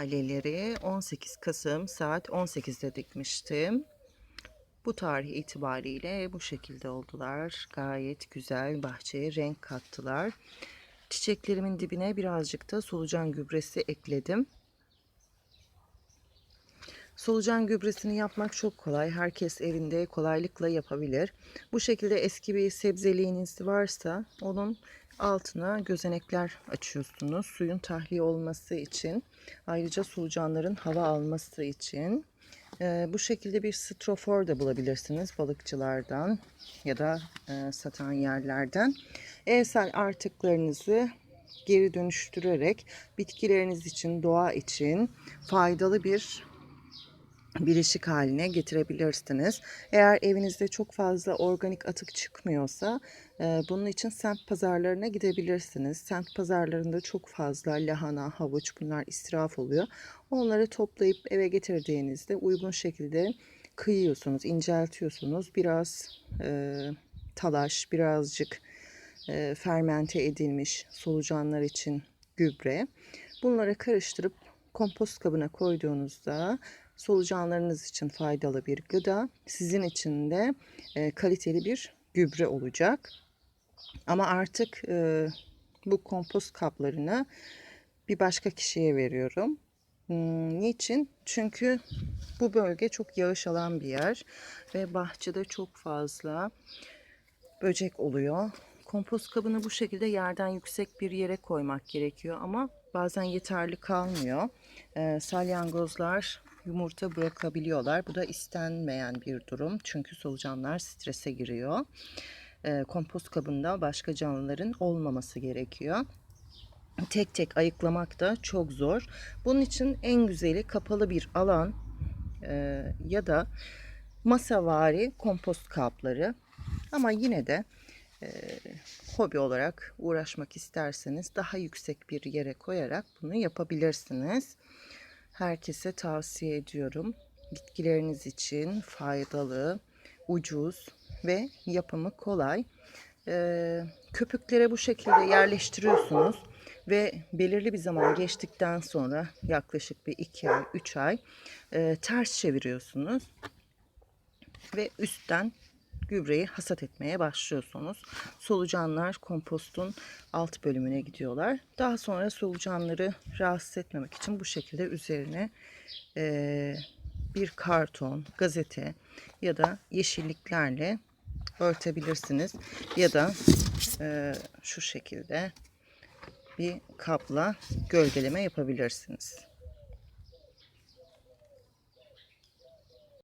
Laleleri 18 Kasım saat 18'de dikmiştim. Bu tarih itibariyle bu şekilde oldular. Gayet güzel bahçeye renk kattılar. Çiçeklerimin dibine birazcık da solucan gübresi ekledim. Solucan gübresini yapmak çok kolay. Herkes evinde kolaylıkla yapabilir. Bu şekilde eski bir sebzeliğiniz varsa onun altına gözenekler açıyorsunuz. Suyun tahliye olması için. Ayrıca solucanların hava alması için. Ee, bu şekilde bir strofor da bulabilirsiniz balıkçılardan ya da e, satan yerlerden. Evsel artıklarınızı geri dönüştürerek bitkileriniz için, doğa için faydalı bir bileşik haline getirebilirsiniz. Eğer evinizde çok fazla organik atık çıkmıyorsa e, bunun için semt pazarlarına gidebilirsiniz. Semt pazarlarında çok fazla lahana, havuç bunlar israf oluyor. Onları toplayıp eve getirdiğinizde uygun şekilde kıyıyorsunuz, inceltiyorsunuz. Biraz e, talaş, birazcık e, fermente edilmiş solucanlar için gübre. Bunları karıştırıp kompost kabına koyduğunuzda solucanlarınız için faydalı bir gıda, sizin için de e, kaliteli bir gübre olacak. Ama artık e, bu kompost kaplarını bir başka kişiye veriyorum. Hmm, niçin? Çünkü bu bölge çok yağış alan bir yer ve bahçede çok fazla böcek oluyor. Kompost kabını bu şekilde yerden yüksek bir yere koymak gerekiyor ama bazen yeterli kalmıyor. Ee, salyangozlar yumurta bırakabiliyorlar. Bu da istenmeyen bir durum. Çünkü solucanlar strese giriyor. Ee, kompost kabında başka canlıların olmaması gerekiyor. Tek tek ayıklamak da çok zor. Bunun için en güzeli kapalı bir alan e, ya da masavari kompost kapları. Ama yine de e, hobi olarak uğraşmak isterseniz daha yüksek bir yere koyarak bunu yapabilirsiniz. Herkese tavsiye ediyorum. Bitkileriniz için faydalı, ucuz ve yapımı kolay. E, köpüklere bu şekilde yerleştiriyorsunuz ve belirli bir zaman geçtikten sonra yaklaşık bir 2 ay, 3 ay e, ters çeviriyorsunuz ve üstten gübreyi hasat etmeye başlıyorsunuz. Solucanlar kompostun alt bölümüne gidiyorlar. Daha sonra solucanları rahatsız etmemek için bu şekilde üzerine e, bir karton, gazete ya da yeşilliklerle örtebilirsiniz. Ya da e, şu şekilde bir kapla gölgeleme yapabilirsiniz.